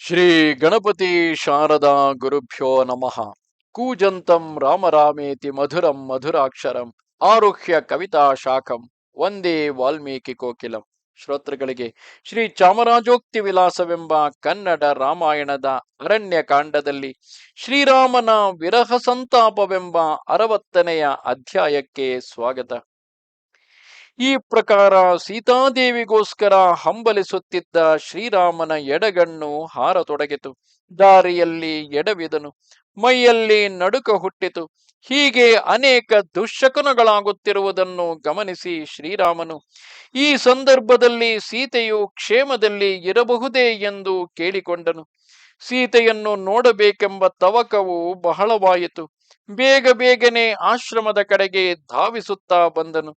ಶ್ರೀ ಗಣಪತಿ ಶಾರದಾ ಗುರುಭ್ಯೋ ನಮಃ. ಕೂಜಂತಂ ರಾಮರಾಮೇತಿ ಮಧುರಂ ಮಧುರಾಕ್ಷರಂ ಆರುಹ್ಯ ಕವಿತಾ ಶಾಖಂ ಒಂದೇ ವಾಲ್ಮೀಕಿ ಕೋಕಿಲಂ. ಶ್ರೋತೃಗಳಿಗೆ ಶ್ರೀ ಚಾಮರಾಜೋಕ್ತಿ ವಿಲಾಸವೆಂಬ ಕನ್ನಡ ರಾಮಾಯಣದ ಅರಣ್ಯ ಕಾಂಡದಲ್ಲಿ ಶ್ರೀರಾಮನ ವಿರಹ ಸಂತಾಪವೆಂಬ ಅರವತ್ತನೆಯ ಅಧ್ಯಾಯಕ್ಕೆ ಸ್ವಾಗತ. ಈ ಪ್ರಕಾರ ಸೀತಾದೇವಿಗೋಸ್ಕರ ಹಂಬಲಿಸುತ್ತಿದ್ದ ಶ್ರೀರಾಮನ ಎಡಗಣ್ಣು ಹಾರತೊಡಗಿತು. ದಾರಿಯಲ್ಲಿ ಎಡವಿದನು. ಮೈಯಲ್ಲಿ ನಡುಕ ಹುಟ್ಟಿತು. ಹೀಗೆ ಅನೇಕ ದುಶ್ಶಕನಗಳಾಗುತ್ತಿರುವುದನ್ನು ಗಮನಿಸಿ ಶ್ರೀರಾಮನು, ಈ ಸಂದರ್ಭದಲ್ಲಿ ಸೀತೆಯು ಕ್ಷೇಮದಲ್ಲಿ ಇರಬಹುದೇ ಎಂದು ಕೇಳಿಕೊಂಡನು. ಸೀತೆಯನ್ನು ನೋಡಬೇಕೆಂಬ ತವಕವು ಬಹಳವಾಯಿತು. ಬೇಗ ಬೇಗನೆ ಆಶ್ರಮದ ಕಡೆಗೆ ಧಾವಿಸುತ್ತಾ ಬಂದನು.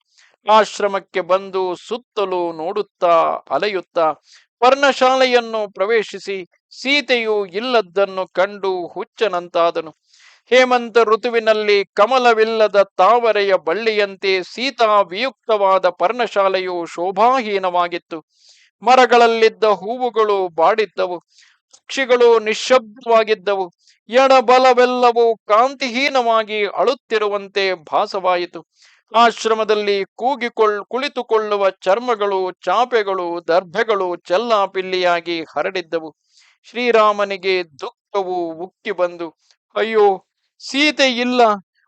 ಆಶ್ರಮಕ್ಕೆ ಬಂದು ಸುತ್ತಲೂ ನೋಡುತ್ತಾ ಅಲೆಯುತ್ತಾ ಪರ್ಣಶಾಲೆಯನ್ನು ಪ್ರವೇಶಿಸಿ ಸೀತೆಯು ಇಲ್ಲದ್ದನ್ನು ಕಂಡು ಹುಚ್ಚನಂತಾದನು. ಹೇಮಂತ ಋತುವಿನಲ್ಲಿ ಕಮಲವಿಲ್ಲದ ತಾವರೆಯ ಬಳ್ಳಿಯಂತೆ ಸೀತಾ ವಿಯುಕ್ತವಾದ ಪರ್ಣಶಾಲೆಯು ಶೋಭಾಹೀನವಾಗಿತ್ತು. ಮರಗಳಲ್ಲಿದ್ದ ಹೂವುಗಳು ಬಾಡಿದ್ದವು, ಪಕ್ಷಿಗಳು ನಿಶ್ಶಬ್ದವಾಗಿದ್ದವು, ಎಡಬಲವೆಲ್ಲವೂ ಕಾಂತಿಹೀನವಾಗಿ ಅಳುತ್ತಿರುವಂತೆ ಭಾಸವಾಯಿತು. ಆಶ್ರಮದಲ್ಲಿ ಕೂಗಿಕೊಳ್, ಕುಳಿತುಕೊಳ್ಳುವ ಚರ್ಮಗಳು, ಚಾಪೆಗಳು, ದರ್ಭೆಗಳು ಚೆಲ್ಲಾಪಿಲ್ಲಿಯಾಗಿ ಹರಡಿದ್ದವು. ಶ್ರೀರಾಮನಿಗೆ ದುಃಖವು ಉಕ್ಕಿ ಬಂದು, ಅಯ್ಯೋ, ಸೀತೆ ಇಲ್ಲ.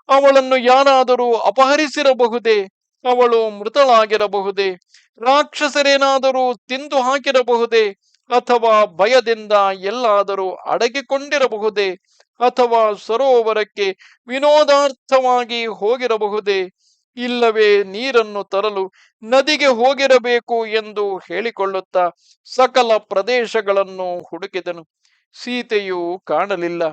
ಅವಳನ್ನು ಯಾರಾದರೂ ಅಪಹರಿಸಿರಬಹುದೇ? ಅವಳು ಮೃತಳಾಗಿರಬಹುದೇ? ರಾಕ್ಷಸರೇನಾದರೂ ತಿಂದು ಹಾಕಿರಬಹುದೇ? ಅಥವಾ ಭಯದಿಂದ ಎಲ್ಲಾದರೂ ಅಡಗಿಕೊಂಡಿರಬಹುದೇ? ಅಥವಾ ಸರೋವರಕ್ಕೆ ವಿನೋದಾರ್ಥವಾಗಿ ಹೋಗಿರಬಹುದೇ? ಇಲ್ಲವೇ ನೀರನ್ನು ತರಲು ನದಿಗೆ ಹೋಗಿರಬೇಕು ಎಂದು ಹೇಳಿಕೊಳ್ಳುತ್ತಾ ಸಕಲ ಪ್ರದೇಶಗಳನ್ನು ಹುಡುಕಿದನು. ಸೀತೆಯು ಕಾಣಲಿಲ್ಲ.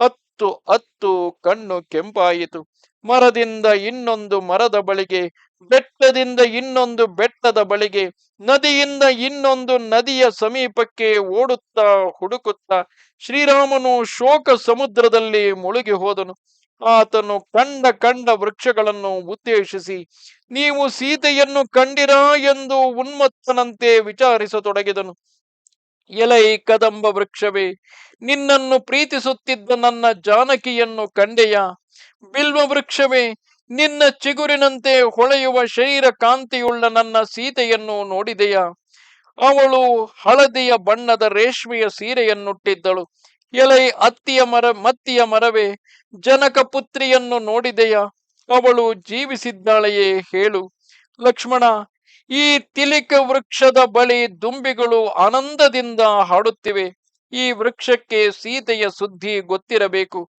ಹತ್ತು ಹತ್ತು ಕಣ್ಣು ಕೆಂಪಾಯಿತು. ಮರದಿಂದ ಇನ್ನೊಂದು ಮರದ ಬಳಿಗೆ, ಬೆಟ್ಟದಿಂದ ಇನ್ನೊಂದು ಬೆಟ್ಟದ ಬಳಿಗೆ, ನದಿಯಿಂದ ಇನ್ನೊಂದು ನದಿಯ ಸಮೀಪಕ್ಕೆ ಓಡುತ್ತಾ ಹುಡುಕುತ್ತಾ ಶ್ರೀರಾಮನು ಶೋಕ ಸಮುದ್ರದಲ್ಲಿ ಮುಳುಗಿ ಹೋದನು. ಆತನು ಕಂಡ ಕಂಡ ವೃಕ್ಷಗಳನ್ನು ಉದ್ದೇಶಿಸಿ, ನೀವು ಸೀತೆಯನ್ನು ಕಂಡಿರಾ ಎಂದು ಉನ್ಮತ್ತನಂತೆ ವಿಚಾರಿಸತೊಡಗಿದನು. ಎಲೈ ಕದಂಬ ವೃಕ್ಷವೇ, ನಿನ್ನನ್ನು ಪ್ರೀತಿಸುತ್ತಿದ್ದ ನನ್ನ ಜಾನಕಿಯನ್ನು ಕಂಡೆಯ? ಬಿಲ್ವ ವೃಕ್ಷವೇ, ನಿನ್ನ ಚಿಗುರಿನಂತೆ ಹೊಳೆಯುವ ಶರೀರ ಕಾಂತಿಯುಳ್ಳ ನನ್ನ ಸೀತೆಯನ್ನು ನೋಡಿದೆಯಾ? ಅವಳು ಹಳದಿಯ ಬಣ್ಣದ ರೇಷ್ಮೆಯ ಸೀರೆಯನ್ನುಟ್ಟಿದ್ದಳು. ಎಲೈ ಅತ್ತಿಯ ಮರ, ಮತ್ತಿಯ ಮರವೇ, ಜನಕ ಪುತ್ರಿಯನ್ನು ನೋಡಿದೆಯಾ, ಅವಳು ಜೀವಿಸಿದ್ದಾಳೆಯೇ ಹೇಳು. ಲಕ್ಷ್ಮಣ, ಈ ತಿಲಿಕ ವೃಕ್ಷದ ಬಳಿ ದುಂಬಿಗಳು ಆನಂದದಿಂದ ಹಾಡುತ್ತಿವೆ. ಈ ವೃಕ್ಷಕ್ಕೆ ಸೀತೆಯ ಸುದ್ದಿ ಗೊತ್ತಿರಬೇಕು.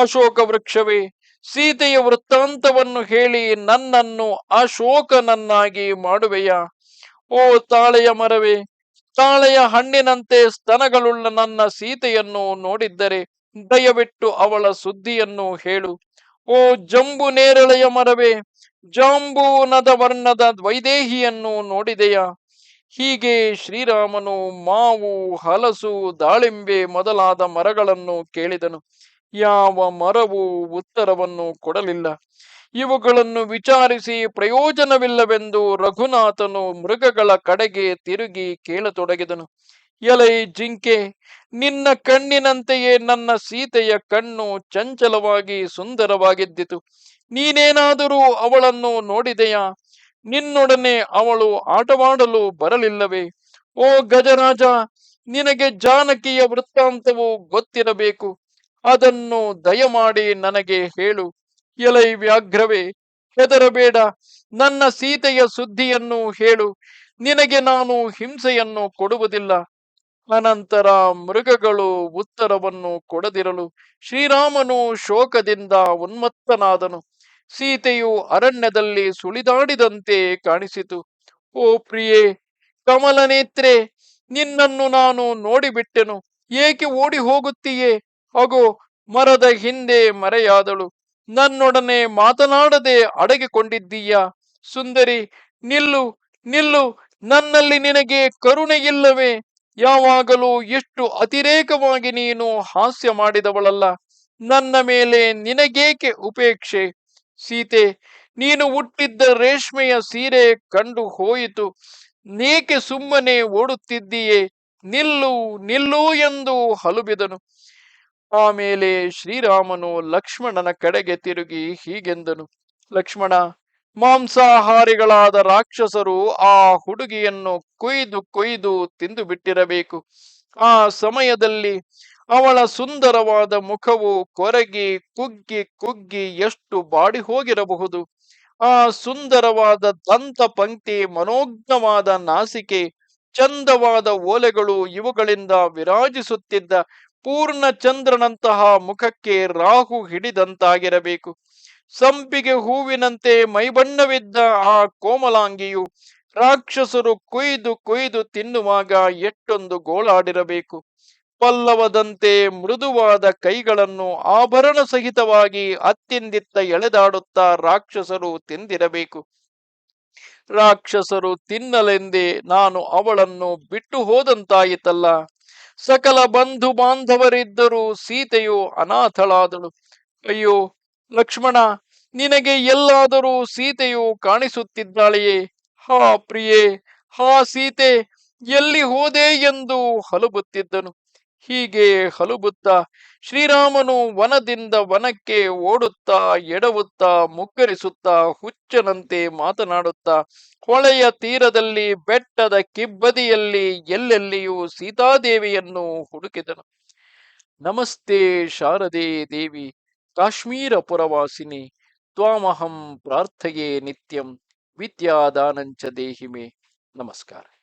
ಅಶೋಕ ವೃಕ್ಷವೇ, ಸೀತೆಯ ವೃತ್ತಾಂತವನ್ನು ಹೇಳಿ ನನ್ನನ್ನು ಅಶೋಕನನ್ನಾಗಿ ಮಾಡುವೆಯಾ? ಓ ತಾಳೆಯ ಮರವೇ ತಾಳೆಯ ಹಣ್ಣಿನಂತೆ ಸ್ತನಗಳುಳ್ಳ ನನ್ನ ಸೀತೆಯನ್ನು ನೋಡಿದ್ದರೆ ದಯವಿಟ್ಟು ಅವಳ ಸುದ್ದಿಯನ್ನು ಹೇಳು. ಓ ಜಂಬು ನೇರಳೆಯ ಮರವೇ, ಜಾಂಬೂನದ ವರ್ಣದ ದ್ವೈದೇಹಿಯನ್ನು ನೋಡಿದೆಯಾ? ಹೀಗೆ ಶ್ರೀರಾಮನು ಮಾವು, ಹಲಸು, ದಾಳಿಂಬೆ ಮೊದಲಾದ ಮರಗಳನ್ನು ಕೇಳಿದನು. ಯಾವ ಮರವು ಉತ್ತರವನ್ನು ಕೊಡಲಿಲ್ಲ. ಇವುಗಳನ್ನು ವಿಚಾರಿಸಿ ಪ್ರಯೋಜನವಿಲ್ಲವೆಂದು ರಘುನಾಥನು ಮೃಗಗಳ ಕಡೆಗೆ ತಿರುಗಿ ಕೇಳತೊಡಗಿದನು. ಎಲೈ ಜಿಂಕೆ, ನಿನ್ನ ಕಣ್ಣಿನಂತೆಯೇ ನನ್ನ ಸೀತೆಯ ಕಣ್ಣು ಚಂಚಲವಾಗಿ ಸುಂದರವಾಗಿದ್ದಿತು. ನೀನೇನಾದರೂ ಅವಳನ್ನು ನೋಡಿದೆಯಾ? ನಿನ್ನೊಡನೆ ಅವಳು ಆಟವಾಡಲು ಬರಲಿಲ್ಲವೇ? ಓ ಗಜರಾಜ, ನಿನಗೆ ಜಾನಕಿಯ ವೃತ್ತಾಂತವು ಗೊತ್ತಿರಬೇಕು. ಅದನ್ನು ದಯಮಾಡಿ ನನಗೆ ಹೇಳು. ಎಲೈ ವ್ಯಾಘ್ರವೇ, ಹೆದರಬೇಡ. ನನ್ನ ಸೀತೆಯ ಸುದ್ದಿಯನ್ನು ಹೇಳು. ನಿನಗೆ ನಾನು ಹಿಂಸೆಯನ್ನು ಕೊಡುವುದಿಲ್ಲ. ಅನಂತರ ಮೃಗಗಳು ಉತ್ತರವನ್ನು ಕೊಡದಿರಲು ಶ್ರೀರಾಮನು ಶೋಕದಿಂದ ಉನ್ಮತ್ತನಾದನು. ಸೀತೆಯು ಅರಣ್ಯದಲ್ಲಿ ಸುಳಿದಾಡಿದಂತೆ ಕಾಣಿಸಿತು. ಓ ಪ್ರಿಯೇ, ಕಮಲನೇತ್ರೆ, ನಿನ್ನನ್ನು ನಾನು ನೋಡಿಬಿಟ್ಟೆನು. ಏಕೆ ಓಡಿ ಹೋಗುತ್ತೀಯೇ ಅಗೋ, ಮರದ ಹಿಂದೆ ಮರೆಯಾದಳು. ನನ್ನೊಡನೆ ಮಾತನಾಡದೆ ಅಡಗಿಕೊಂಡಿದ್ದೀಯಾ. ಸುಂದರಿ, ನಿಲ್ಲು ನಿಲ್ಲು, ನನ್ನಲ್ಲಿ ನಿನಗೆ ಕರುಣೆ ಇಲ್ಲವೇ ಯಾವಾಗಲೂ ಎಷ್ಟು ಅತಿರೇಕವಾಗಿ ನೀನು ಹಾಸ್ಯ ಮಾಡಿದವಳಲ್ಲ. ನನ್ನ ಮೇಲೆ ನಿನಗೇಕೆ ಉಪೇಕ್ಷೆ? ಸೀತೆ, ನೀನು ಹುಟ್ಟಿದ್ದ ರೇಷ್ಮೆಯ ಸೀರೆ ಕಂಡು ಹೋಯಿತು. ನೇಕೆ ಸುಮ್ಮನೆ ಓಡುತ್ತಿದ್ದೀಯೇ? ನಿಲ್ಲು ನಿಲ್ಲು ಎಂದು ಹಲುಬಿದನು. ಆಮೇಲೆ ಶ್ರೀರಾಮನು ಲಕ್ಷ್ಮಣನ ಕಡೆಗೆ ತಿರುಗಿ ಹೀಗೆಂದನು. ಲಕ್ಷ್ಮಣ, ಮಾಂಸಾಹಾರಿಗಳಾದ ರಾಕ್ಷಸರು ಆ ಹುಡುಗಿಯನ್ನು ಕೊಯ್ದು ಕೊಯ್ದು ತಿಂದು ಬಿಟ್ಟಿರಬೇಕು. ಆ ಸಮಯದಲ್ಲಿ ಅವಳ ಸುಂದರವಾದ ಮುಖವು ಕೊರಗಿ ಕುಗ್ಗಿ ಕುಗ್ಗಿ ಎಷ್ಟು ಬಾಡಿ ಹೋಗಿರಬಹುದು. ಆ ಸುಂದರವಾದ ದಂತ ಪಂಕ್ತಿ, ಮನೋಜ್ಞವಾದ ನಾಸಿಕೆ, ಚಂದವಾದ ಓಲೆಗಳು ಇವುಗಳಿಂದ ವಿರಾಜಿಸುತ್ತಿದ್ದ ಪೂರ್ಣ ಚಂದ್ರನಂತಹ ಮುಖಕ್ಕೆ ರಾಹು ಹಿಡಿದಂತಾಗಿರಬೇಕು. ಸಂಪಿಗೆ ಹೂವಿನಂತೆ ಮೈಬಣ್ಣವಿದ್ದ ಆ ಕೋಮಲಾಂಗಿಯು ರಾಕ್ಷಸರು ಕೊಯ್ದು ಕೊಯ್ದು ತಿನ್ನುವಾಗ ಎಷ್ಟೊಂದು ಗೋಳಾಡಿರಬೇಕು. ಪಲ್ಲವದಂತೆ ಮೃದುವಾದ ಕೈಗಳನ್ನು ಆಭರಣ ಸಹಿತವಾಗಿ ಅತ್ತಿಂದಿತ್ತ ಎಳೆದಾಡುತ್ತಾ ರಾಕ್ಷಸರು ತಿಂದಿರಬೇಕು. ರಾಕ್ಷಸರು ತಿನ್ನಲೆಂದೇ ನಾನು ಅವಳನ್ನು ಬಿಟ್ಟು ಹೋದಂತಾಯಿತಲ್ಲ. ಸಕಲ ಬಂಧು ಬಾಂಧವರಿದ್ದರೂ ಸೀತೆಯು ಅನಾಥಳಾದಳು. ಅಯ್ಯೋ, ಲಕ್ಷ್ಮಣ, ನಿನಗೆ ಎಲ್ಲಾದರೂ ಸೀತೆಯು ಕಾಣಿಸುತ್ತಿದ್ದಾಳೆಯೇ? ಹಾ ಪ್ರಿಯೇ, ಹಾ ಸೀತೆ, ಎಲ್ಲಿ ಹೋದೆ ಎಂದು ಹಲುಬುತ್ತಿದ್ದನು. ಹೀಗೆ ಹಲುಬುತ್ತ ಶ್ರೀರಾಮನು ವನದಿಂದ ವನಕ್ಕೆ ಓಡುತ್ತಾ, ಎಡವುತ್ತಾ, ಮುಕ್ಕರಿಸುತ್ತಾ, ಹುಚ್ಚನಂತೆ ಮಾತನಾಡುತ್ತಾ, ಹೊಳೆಯ ತೀರದಲ್ಲಿ ಬೆಟ್ಟದ ಕಿಬ್ಬದಿಯಲ್ಲಿ ಎಲ್ಲೆಲ್ಲಿಯೂ ಸೀತಾದೇವಿಯನ್ನು ಹುಡುಕಿದನು. ನಮಸ್ತೆ ಶಾರದೆ ದೇವಿ ಕಾಶ್ಮೀರ ಪುರವಾಸಿನಿ ತ್ವಾಮಹಂ ಪ್ರಾರ್ಥೆಯೇ ನಿತ್ಯಂ, ವಿದ್ಯಾದಾನಂಚ ದೇಹಿಮೆ. ನಮಸ್ಕಾರ.